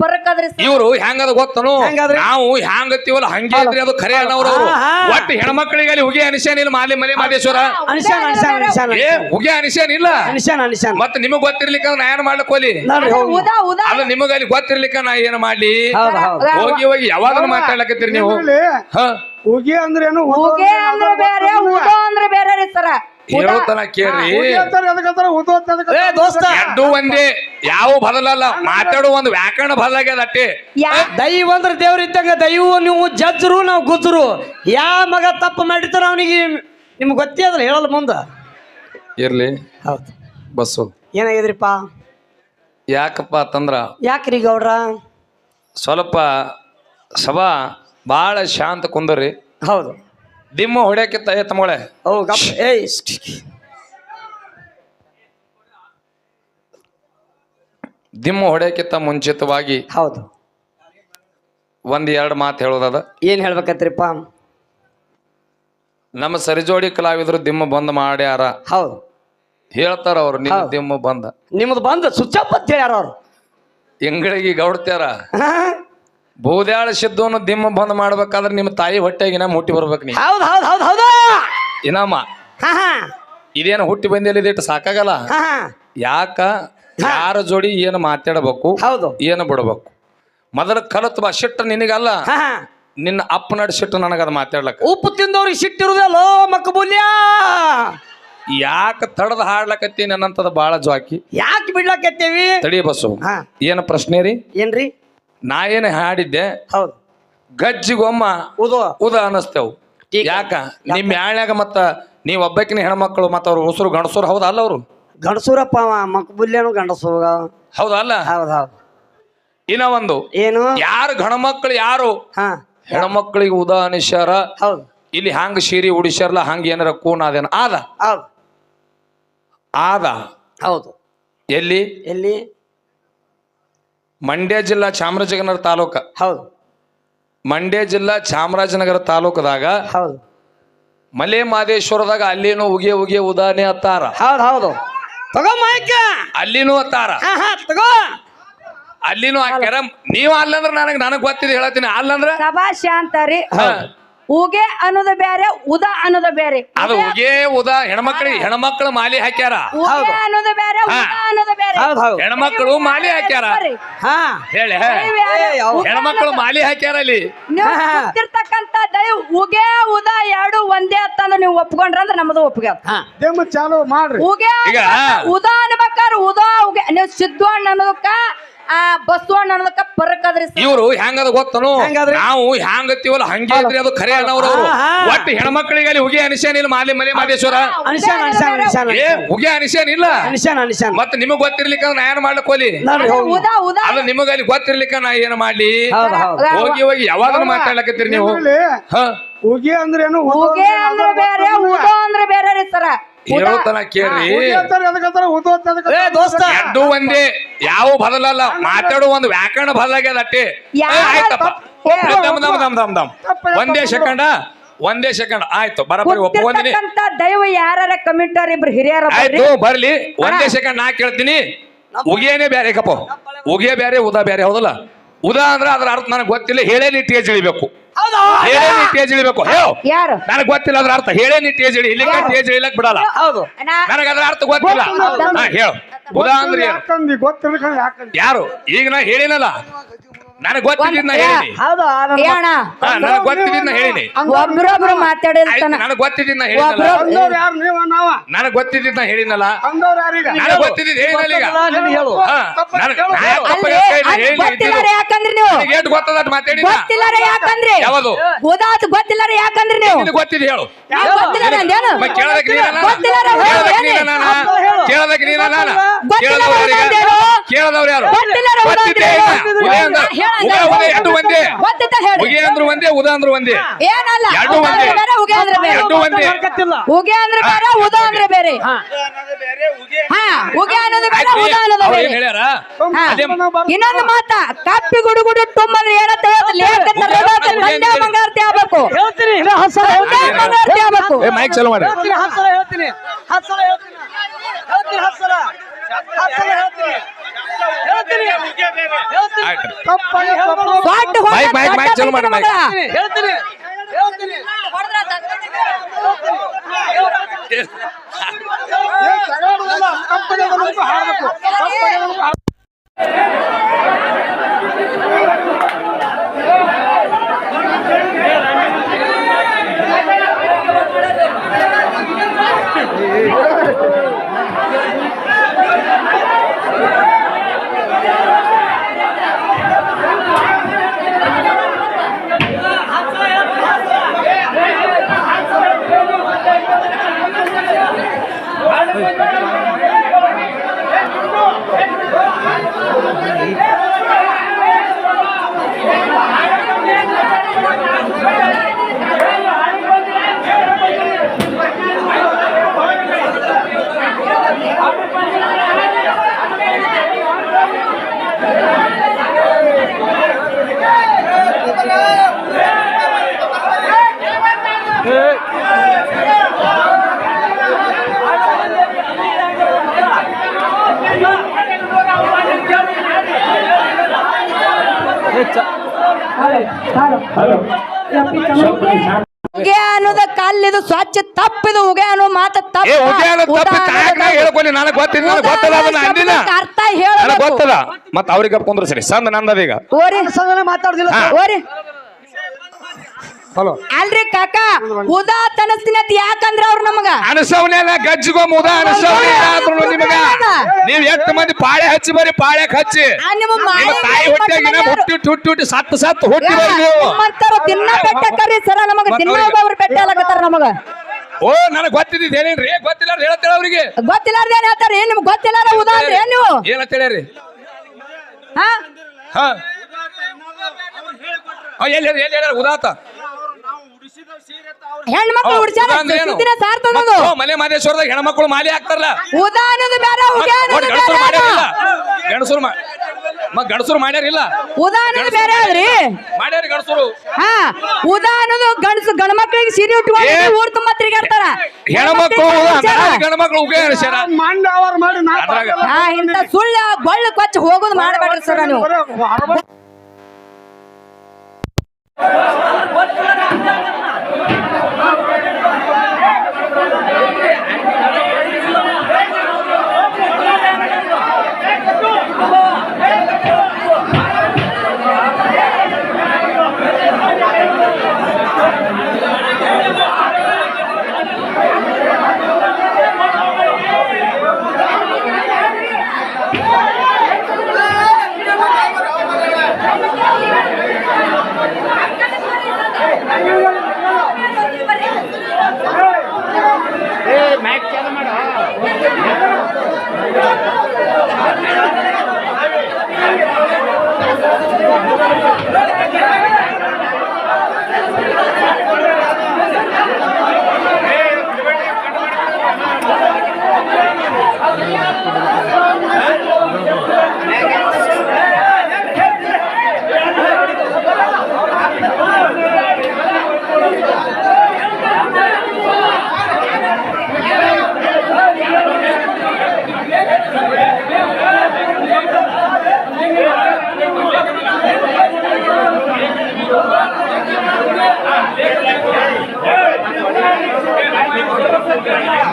ಪರಕ್ ಅದ್ರಿ ಸರ್ ಇವ್ರು ಹೆಂಗದ ಗೊತ್ತನು? ಹೆಂಗದ್ರಿ? ನಾವು ಹೆಂಗತ್ತೀವಲ್ಲ ಹಂಗೆ ಐತ್ರಿ ಅದು ಖರೆ ಅನ್ನೋರು ಅವರು. ಹಾ, ಹಾ. ಒಟ್ಟು ಹೆಣ್ಮಕ್ಳಿಗೆ ಅಲ್ಲಿ ಹುಗಿ ಅನಿಸೇನಿಲ್ಲ ಮಾಲಿ ಮಲೆ ಮಾದೇಶ್ವರ? ಅನಿಶಾನ್ ಅನಿಶಾನ್ ಅನಿಶಾನ್ ಏ ಹುಗಿ ಅನಿಸೇನಿಲ್ಲ ಅನಿಶಾನ್ ಅನಿಶಾನ್ ಮತ್ ನಿಮಗ್ ಗೊತ್ತಿರ್ಲಿಕ್ಕ ನಾ ಏನ್ ಮಾಡ್ಲಿಕ್ ಹೋಲಿ ನೋಡ್ರಿ ಹೋಗಿ. ಉದಾ ಉದಾ. ಅದು ನಿಮಗ ಅಲ್ಲಿ ಗೊತ್ತಿರ್ಲಿಕ್ಕ ನಾ ಏನ್ ಮಾಡ್ಲಿ? ಹೌದು ಹೌದು. ಹೋಗಿ ಹೋಗಿ ಯಾವಾಗ ಮಾತಾಡ್ಲಕತ್ತೀರಿ ನೀವು. ಹ. ಉಗಿ ಅಂದ್ರೇನು ಉಗೆ ಅಂದ್ರೆ ಬೇರೆ ಊಟ ಅಂದ್ರೆ ಬೇರೆ ರೀ ಸರ. ಹೇಳ್ತಾನ ಕೇಳ್ರಿ. ಏ ದೋಸ್ತ ಒಂದೇ ಯಾವ ಬದಲಲ್ಲ ಮಾತಾಡೋ ಒಂದು ವ್ಯಾಕರಣ ಬದಲಾಗ್ಯದ ಅಟ್ಟಿ. ದೈವ ಅಂದ್ರೆ ದೇವ್ರ ಇದ್ದಂಗ ದೈವ ನೀವು ಜಜ್ರು ನಾವು ಗುಜ್ರು. ಯಾ ಮಗ ತಪ್ಪು ಮಾಡಿರ್ತಾರ ಅವನಿಗೆ ನಿಮ್ಗೆ ಗೊತ್ತೇ ಅದಲ್ಲ ಹೇಳಲ್ಲ ಮುಂದ. ಇರ್ಲಿ. ಹೌದು. ಬಸ್ಸು. ಏನಾಗಿದ್ರಿಪ್ಪ? ಯಾಕಪ್ಪ ಅಂತಂದ್ರ ಯಾಕ್ರಿ ಗೌಡ್ರ? ಸ್ವಲ್ಪ ಸಭಾ ಭಾಳ ಶಾಂತ ಕುಂದರಿ ಹೌದು. ದಿಮ್ಮ ಹೊಡ್ಯಾಕಿತ್ತ ಏ ಮೊಳೆ ಓ ಗಪ್. ಏಯ್ ದಿಮ್ಮ ಹೊಡ್ಯಾಕಿತ್ತ ಮುಂಚಿತವಾಗಿ ಹೌದು. ಒಂದ್ ಎರಡು ಮಾತು ಹೇಳೋದದ ಏನ್ ಹೇಳ್ಬೇಕತ್ರಿಪ್ಪ? ನಮ್ಮ ಸರಿಜೋಡಿ ಕಲಾವಿದರು ದಿಮ್ಮ ಬಂದ್ ಮಾಡ್ಯಾರ. ಹೌದು. ಹೇಳ್ತಾರ ಅವ್ರು ನಿಮ್ಮ. ದಿಮ್ಮ ಬಂದ. ನಿಮ್ದು ಬಂದ ಸುಚ್ಚಪ್ಪ ಅಂತ ಹೇಳ್ಯಾರ ಅವ್ರು. ಎಂಗಳಿಗೆ ಗೌಡ್ತ್ಯಾರ. ಬೂದ್ಯಾಳ ಸಿದ್ದವನು ದಿಮ್ಮ ಬಂದ್ ಮಾಡ್ಬೇಕಾದ್ರೆ ನಿಮ್ಮ ತಾಯಿ ಹೊಟ್ಟೆಗಿನ ಮುಟ್ಟಿ ಬರ್ಬೇಕು ನೀ ಹೌದು ಹೌದು ಹೌದು ಹೌದು. ಇನಾಮ ಹಾ ಹಾ. ಇದೇನು ಹುಟ್ಟಿ ಬಂದಿಲ್ಲ ಇದಿಟ್ಟು ಸಾಕಾಗಲ್ಲ? ಹಾ ಹಾ. ಯಾಕ? ಯಾರ ಜೋಡಿ ಏನು ಮಾತಾಡಬೇಕು? ಹೌದು. ಏನು ಬಿಡಬೇಕು? ಮೊದಲು ಕಲತ್ ಬಾ ಸಿಟ್ಟು ನಿನಗಲ್ಲ. ಹಾ ಹಾ. ನಿನ್ನ ಅಪ್ಪ ನಡ್ ಸಿಟ್ಟು ನನಗದ ಮಾತಾಡ್ಲಕ್ಕ. ಉಪ್ಪು ತಿಂದವ್ರಿಗೆ ಸಿಟ್ಟಿರುದಲ್ಲೋ ಮಕ್ಕಬುಲ್ಯ. ಯಾಕ ತಡದ ಹಾಡ್ಲಕತ್ತಿ ನನ್ನಂತದ ಬಾಳ ಜಾಕಿ? ಯಾಕೆ ಬಿಡ್ಲಕತ್ತೇವಿ? ತಡಿ ಬಸ್ಸು ಹಾ. ಏನು ಪ್ರಶ್ನೆ ರೀ? ಏನ್ರಿ? ನಾ ಏನು ಹಾಡಿದ್ದೆ ಹೌದು. ಗಜ್ಜಿಗೊಮ್ಮ ಉದು ಉದ ಅನ್ನಿಸ್ತೇವ್. ಯಾಕ? ನಿಮ್ ಯಾಳ್ಯಾಗ ಮತ್ತ ನೀವ್ ಒಬ್ಬಕಿನ ಹೆಣ್ಮಕ್ಳು ಮತ್ತ ಅವ್ರ ಉಸಿರು ಗಣಸರು ಹೌದಾ ಅಲ್ಲ ಅವ್ರು? ಗಂಡಸೂರಪ್ಪ ಅವ ಮಕ್ಕಬುಲ್ಯನು ಗಂಡಸು ಹೌದಲ್ಲ ಹೌದು ಹೌದು. ಇನ್ನ ಒಂದು. ಏನು? ಯಾರು ಗಣಮಕ್ಳು ಯಾರು? ಹಾ. ಹೆಣ್ಮಕ್ಳಿಗೆ ಉದಾ ಅನಿಸ್ಯಾರ? ಹೌದು. ಇಲ್ಲಿ ಹಂಗ ಶೀರಿ ಉಡಿಸ್ಯಾರಲ್ಲ ಹಂಗ ಏನಾರ ಕೂನ್ ಅದೇನ? ಆದ. ಹೌದು. ಆದ. ಹೌದು. ಎಲ್ಲಿ? ಎಲ್ಲಿ? ಮಂಡ್ಯ ಜಿಲ್ಲಾ ಚಾಮರಾಜನಗರ ತಾಲೂಕ. ಹೌದು. ಮಂಡ್ಯ ಜಿಲ್ಲಾ ಚಾಮರಾಜನಗರ ತಾಲೂಕದಾಗ ಹೌದು. ಮಲೆ ಮಾದೇಶ್ವರದಾಗ ಅಲ್ಲಿನೂ ಉಗೆ ಉಗೆ ಉದಾಹರಣೆ ಅತ್ತಾರ. ಹೌದು ಹೌದು. ತಗೋ ಮಾಯ್ಕ ಅಲ್ಲಿನೂ ಅತ್ತಾರ. ಹಾ ಹಾ ತಗೋ. ಅಲ್ಲಿನೂ ಹಾಕ್ಯಾರ. ನೀವ್ ಅಲ್ಲಂದ್ರ ನನಗ್ ನನಗ್ ಗೊತ್ತಿದೆ ಹೇಳತ್ತೀನಿ ಅಲ್ಲಂದ್ರ ಸಭಾ ಶಾಂತ ರೀ ಹಾ. ಉಗೆ ಅನ್ನೋದು ಬೇರೆ ಉದಾ ಅನ್ನೋದು ಬೇರೆ. ಅದು ಉಗೆ ಉದಾ ಹೆಣ್ಮಕ್ಳಿಗೆ ಹೆಣ್ಮಕ್ಳು ಮಾಲಿ ಹಾಕ್ಯಾರ. ಉಗೆ ಅನ್ನೋದು ಬೇರೆ. ಉದಾ ಅನ್ನೋದು ಬೇರೆ. ಹೌದು ಹೌದು. ಹೆಣ್ಮಕ್ಳು ಮಾಲಿ ಹಾಕ್ಯಾರ. ಹಾ. ಹೇಳಿ ಹೆಣ್ಮಕ್ಳು ಮಾಲಿ ಹಾಕ್ಯಾರ ಅಲ್ಲಿ. ನೀವು. ಗೊತ್ತಿರ್ತಕ್ಕಂತ ಉಗೆ ಉದಾ ಎರಡು ಒಂದೇ ಅಂತಂದ್ರೆ ನೀವು ಒಪ್ಕೊಂಡ್ರ ಅಂದ್ರೆ ನಮ್ದು ಒಪ್ಪಿಗೆ ಚಾಲು ಮಾಡ್ರಿ. ಉಗೆ ಉದ ಉದಾ ಅನ್ಬೇಕಾದ್ರೆ ಉದಾ ಉಗೆ ನೀವು ಸಿದ್ಧ ಅನ್ನೋದಕ್ಕ ಆ ಬಸವಣ್ಣ ಅನ್ನೋದಕ್ಕ ಪರಕ್ ಅದ್ರಿ ಸರ್. ಇವ್ರು ಹೆಂಗದ ಗೊತ್ತನು? ಹೆಂಗದ್ರಿ? ನಾವು ಹ್ಯಾಂಗತ್ತೀವಲ್ಲ ಹಂಗೆ ಐತ್ರಿ ಅದು ಖರೆ ಅನ್ನೋರು ಅವರು. ಹಾ, ಹಾ. ಒಟ್ಟು ಹೆಣ್ಮಕ್ಳಿಗೆ ಅಲ್ಲಿ ಹುಗಿ ಅನಿಸೇನಿಲ್ಲ ಮಾಲಿ ಮಲೆ ಮಾದೇಶ್ವರ? ಅನಿಶಾನ್ ಅನಿಶಾನ್ ಅನಿಶಾನ್ ಏ ಹುಗಿ ಅನಿಸೇನಿಲ್ಲ ಅನಿಶಾನ್ ಅನಿಶಾನ್ ಮತ್ತೆ ನಿಮಗ್ ಗೊತ್ತಿರ್ಲಿಕ್ಕ ನಾ ಏನ್ ಮಾಡ್ಲಿಕ್ ಹೋಲಿ ನೋಡ್ರಿ ಹೋಗಿ. ಉದಾ ಉದಾ. ಅದು ನಿಮಗ ಅಲ್ಲಿ ಗೊತ್ತಿರ್ಲಿಕ್ಕ ನಾ ಏನ್ ಮಾಡ್ಲಿ? ಹೌದು ಹೌದು. ಹೋಗಿ ಹೋಗಿ ಯಾವಾಗ ಮಾತಾಡ್ಲಕತ್ತೀರಿ ನೀವು? ಹ? ಹ ಅಂದ್ರೆ ಅಂದ್ರೇನು ಉಗೆ ಅಂದ್ರೆ ಬೇರೆ ಉದೋ ಅಂದ್ರೆ ಬೇರೆ ರೀ ಸರ. ಹೇಳ್ತಾನ ಅಂತ ಏ ದೋಸ್ತ. ಒಂದೇ ಯಾವ ಬದಲಲ್ಲ ಮಾತಾಡೋ ಒಂದು ವ್ಯಾಕರಣ ಬದಲಾಗ್ಯದ ಅಟ್ಟಿ. ಏ, ಆಯ್ತಪ್ಪ. ಏ, ದಮ್ ದಮ್ ದಮ್ ದಮ್ ದಮ್. ಒಂದೇ ಸೆಕೆಂಡ ಒಂದೇ ಸೆಕೆಂಡ್. ಆಯ್ತು ಬರಬರಿ ಒಪ್ಕೊಂಡಿನಿ ಗೊತ್ತಿರ್ತಕ್ಕಂತ ದೈವ ಯಾರ ಕಮಿಟರ್ ಇಬ್ರು ಹಿರಿಯರ ಆಯ್ತು ಬರ್ಲಿ. ಒಂದೇ ಸೆಕೆಂಡ್ ನಾ ಕೇಳ್ತೀನಿ. ಉಗಿಯೇನೆ ಬೇರೆ ಕಪ್ಪ. ಉಗಿಯ ಬೇರೆ ಉದಾ ಬೇರೆ ಹೌದಲ್ಲ? ಉದಾ ಅಂದ್ರೆ ಅದ್ರ ಅರ್ಥ ನನಗೆ ಗೊತ್ತಿಲ್ಲ. ಹೇಳೇ ಟೇಜ್ ಇಳಿಬೇಕು ಹೌದು ಹೇಳೇ ನೀ ಟೇಜ್ ಇಳಿಬೇಕು. ಹೇಳು. ಯಾರು? ನನಗೆ ಗೊತ್ತಿಲ್ಲ ಅದ್ರ ಅರ್ಥ. ಹೇಳೇ ನೀ ಟೇಜ್ ಇಳಿ. ಟೇಜ್ ಇಳಿಲಕ್ ಬಿಡಲ್ಲ. ಹೌದು ನಾ- ನನಗೆ ಅದ್ರ ಅರ್ಥ ಗೊತ್ತಿಲ್ಲ. ಗೊತ್ತಿಲ್ಲ. ಹಾ ಹೇಳು. ಬುಧ ಅಂದ್ರೆ ಏನು? ಯಾಕಂದಿ? ಗೊತ್ತಿರ್ಕೊಂಡು ಯಾಕಂದಿ? ಯಾರು? ಈಗ ನಾ ಹೇಳಿನಲ್ಲ. ನನಗೆ ಗೊತ್ತಿದ್ದ ಹೇಳಿನಿ. ಹೌದು ಏ ಅಣ್ಣ. ಹಾ ನನಗೆ ಹೇಳಿನಿ. ಒಬ್ರೊಬ್ರು ಮಾತಾಡಿರ್ತಾನ. ನನಗೆ ಗೊತ್ತಿದ್ದ ಹೇಳಿನಲ್ಲ. ಒಬ್ರು- ಅಂದವ್ರು ಯಾರು? ನೀವ ನಾವ? ನನಗೆ ಗೊತ್ತಿದ್ದ ಹೇಳಿನಲ್ಲ. ಅಂದವ್ರು ಯಾರೀಗ? ನನಗೆ ಹೇಳಿನಲ್ಲ ಈಗ. ಗೊತ್ತಲ್ಲ, ನಿನಗೆ ಹೇಳು. ಹಾ, ನನಗೆ- ನಾ ಯಾಕ್ ತಪ್ಪಾಗಿ ಅಲ್ರಿ ಹೇಳ್ತಾ ಇದ್ದೀನಿ? ಅದ್ ಹೇಳಿ ಗೊತ್ತಿಲ್ಲಾರ ಇದ್ದಿದ್ದು. ಯಾಕಂದ್ರಿ ನೀವು ನನಗೆ ಏಟ್ ಗೊತ್ತದ ಗೊತ್ತಿಲ್ಲ ಯಾಕಂದ್ರಿ? ಯಾವುದು? ಉದಾತ್ ಗೊತ್ತಿಲ್ಲಾರ ಯಾಕಂದ್ರಿ ನೀವು? ನಿನಗೆ ಗೊತ್ತಿದೆ ಹೇಳು. ನೀವು ಗೊತ್ತಿಲ್ಲಾರ ಅಂದೇನು ಮ ಕೇಳದಕ್ಕೆ ನೀನ ನಾನ? ಗೊತ್ತಿಲ್ಲಾರ ಕೇಳದಕ್ಕೆ ಹೇಳಿ. ನೀನ? ನಾನ? ಕೇಳದಕ್ಕೆ ನೀನ? ನಾನ? ಕೇಳದವ್ರು ಯಾರು? ಅಂದೇನು? ಕೇಳದವ್ರು ಯಾರು? ಗೊತ್ತಿಲ್ಲಾರ ಗೊತ್ತಿದ್ದೆ ಹೇಳು. ಉದಯ ಅಂದ್ರ- ಹೇಳು ಉದಯ ಅಂದ್ರ. ಉದಯ ಎರಡು ಒಂದೇ. ಗೊತ್ತಿತ್ತ ಹೇಳಿ. ಉಗೆ ಅಂದ್ರು ಒಂದೇ ಉದಾ ಅಂದ್ರು ಒಂದೇ. ಏನಲ್ಲ? ಎರಡು ಅಂದ್ರೆ ಒಂದೇ. ಬೇರೆ ಉಗೆ ಅಂದ್ರೆ ಬೇರೆ. ಎರಡು ಒಂದೇ. ಉಗೆ ಅಂದ್ರೆ ಬೇರೆ ಉದಾ ಅಂದ್ರೆ ಬೇರೆ. ಹಾ. ಉಗೆ ಅನ್ನೋದು ಬೇರೆ ಅನ್ನೋದು ಹೇಳ್ಯಾರ? ಇನ್ನೊಂದು ಮಾತಾ ಕಪ್ಪಿ ಗುಡುಗುಡು ಗುಡು ತುಂಬಂದ್ರೆ ಏನಂತ ಹೇಳ್ತಾರೆ ಒಂದೇ ಮಂಗಾರತಿ ಆಗ್ಬೇಕು. ಹೇಳ್ತೀನಿ ಇಲ್ಲ, ಹತ್ತು ಸಲ ಒಂದೇ ಆಗ್ಬೇಕು. ಏ ಮೈಕ್ ಚಾಲು ಮಾಡಿ. ಹೇಳ್ತೀನಿ ಹತ್ತು ಸಲ ಹೇಳ್ತೀನಿ. ಹತ್ತು ಸಲ ಹೇಳ್ತೀನಿ. ಹೇಳ್ತೀನಿ ಹತ್ತು ಸಲ. ಹತ್ತು ಸಲ ಹೇಳ್ತೀನಿ. ಹೇಳ್ತೀನಿ. ಹೇಳ್ತೀನಿ. ದೊಡ್ಡ ಮೈಕ್, ಮೈಕ್, ಮೈಕ್ ಚಾಲು ಮಾಡಿ, ಮೈಕ್. ಹೇಳ್ತೀನಿ ಹೇಳ್ತೀನಿ. ಅದನ್ನು ಹಾಡ್ಬೇಕು. ಉಗೆ ಅನ್ನೋದ ಕಲ್ಲಿದು ಸ್ವಚ್ಛ ತಪ್ಪಿದು ಉಗೆ ಅನ್ನೋ ಮಾತ ಹೇಳ್ಕೊಳ್ಳಿ ನನಗೆ ಗೊತ್ತಿಲ್ಲ ನನಗೆ ಗೊತ್ತಲ್ಲ ಅದನ್ನ ಶಬ್ದಕ್ಕೆ ಅರ್ಥ ನನಗೆ ಹೇಳಬೇಕು ಗೊತ್ತದ. ಮತ್ತ ಅವ್ರಿಗೆ ಕುಂದ್ರ ಸರಿ ಸಂದ ನಂದದೀಗ. ಓರಿ. ಸಂದನ ಮಾತಾಡುದಿಲ್ಲ ಓರಿ. ಅಲ್ರಿ ಕಾಕ ಉದಾ ತನಸ್ತಿನತ್ ಯಾಕಂದ್ರ ಅವ್ರ ನಮಗ? ಅನಸವನೆಲ್ಲ ಗಜ್ಜಿಗೋ ಮುದ ಅನಸವನೆ ಆದ್ರು ನಿಮಗ. ನೀವ್ ಎಷ್ಟು ಮಂದಿ ಪಾಳೆ ಹಚ್ಚಿ ಬರಿ ಪಾಳೆ ಹಚ್ಚಿ. ನಿಮ್ಮ ತಾಯಿ ಹೊಟ್ಟೆಗಿನ ಹುಟ್ಟಿ ಹುಟ್ಟಿ ಹುಟ್ಟಿ ಸತ್ತು ಸತ್ತು ಹುಟ್ಟಿ ಬರಿ ನೀವು. ದಿನ ಬೆಟ್ಟಕ್ಕರಿ ಸರ ನಮಗ ದಿನ ಒಬ್ಬೊಬ್ರು ಬೆಟ್ಟ ಆಗತ್ತಾರ ನಮಗ. ಓ ನನಗ್ ಗೊತ್ತಿದ್ದ ಏನೇನ್ರಿ? ಗೊತ್ತಿಲ್ಲ ಹೇಳ್ತೇಳ ಅವ್ರಿಗೆ? ಗೊತ್ತಿಲ್ಲಾರ್ದೇನ್ ಹೇಳ್ತಾರ ಏನ್ ನಿಮ್ಗೆ ಗೊತ್ತಿಲ್ಲಾರ ಉದಾ ಅಂದ್ರೆ ಏನ್ ನೀವು? ಏನು ಹೇಳ್ರಿ? ಹಾ? ಹಾ. ಎಲ್ಲಿ ಎಲ್ಲಿ ಉದಾತ ಹೆಣ್ಮಕ್ಳು ಹುಡ್ಸ್ಯಾರ? ಸುದ್ದಿನ ಸಾರ್ತದದು ಮಲೆ ಮಾದೇಶ್ವರದಾಗ ಹೆಣ್ಮಕ್ಳು ಮಾಲಿ ಹಾಕ್ತಾರಲ್ಲ. ಉದಾ ಅನ್ನೋದು ಬೇರೆ ಉಗೆ ಅನ್ನೋದು ಗಣಸರು ಮಾಡ್ಯಾರಿಲ್ಲ. ಗಣಸರು ಮತ್ ಗಣಸರು ಮಾಡ್ಯಾರಿಲ್ಲ. ಉದಾ ಅನ್ನೋದು ಬೇರೆ ಅದ್ರಿ ಮಾಡ್ಯಾರಿ ಗಣಸರು ಹಾ ಉದಾ ಅನ್ನೋದು ಗಂಡಸು ಗಂಡ್ಮಕ್ಳಿಗೆ ಸೀರೆ ಉಟ್ಕೊಂಡು ಏ, ಊರ್ ತುಂಬಾ ತಿರ್ಗಾಡ್ತಾರ. ಹೆಣ್ಮಕ್ಳು ಗಣಮಕ್ಳು ಮಂಡ ಅವರ್ ಮಾಡಿ ಹಾ ಇಂತ ಸುಳ್ಳ ಗೊಳ್ಳು ಕೊಚ್ಚ ಹೋಗೋದು ಮಾಡಬೇಡ್ರಿ ಸರ್ ನೀವು. ಬರೀ ಹೊರಬ- Yeah.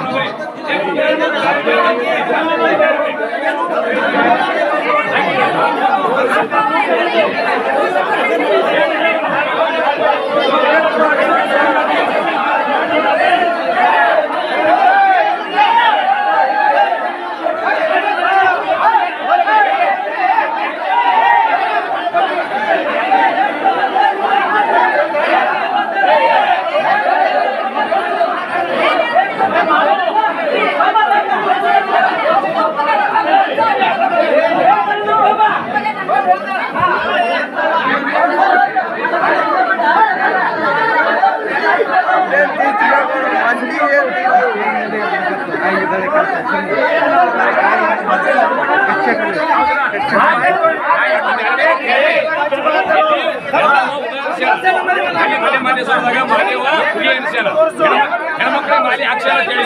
ಹೆಣ್ಮಕ್ಳಿಗೆ ಮಾಲಿ ಹಾಕ್ಸ್ಯಾರ ಅಂತ ಹೇಳಿ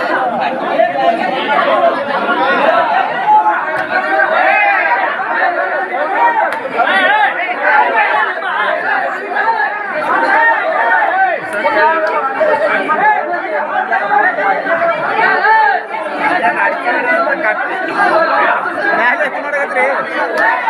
ಹಾ. ಮಾಡಿದ್ರೆ ಕೆಲ್ಸ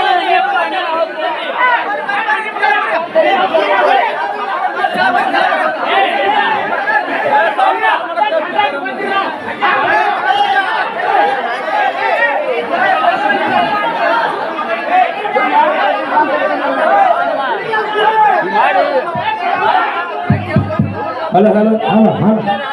ಹಲೋ ಹಲೋ ಹಲೋ ಹಲೋ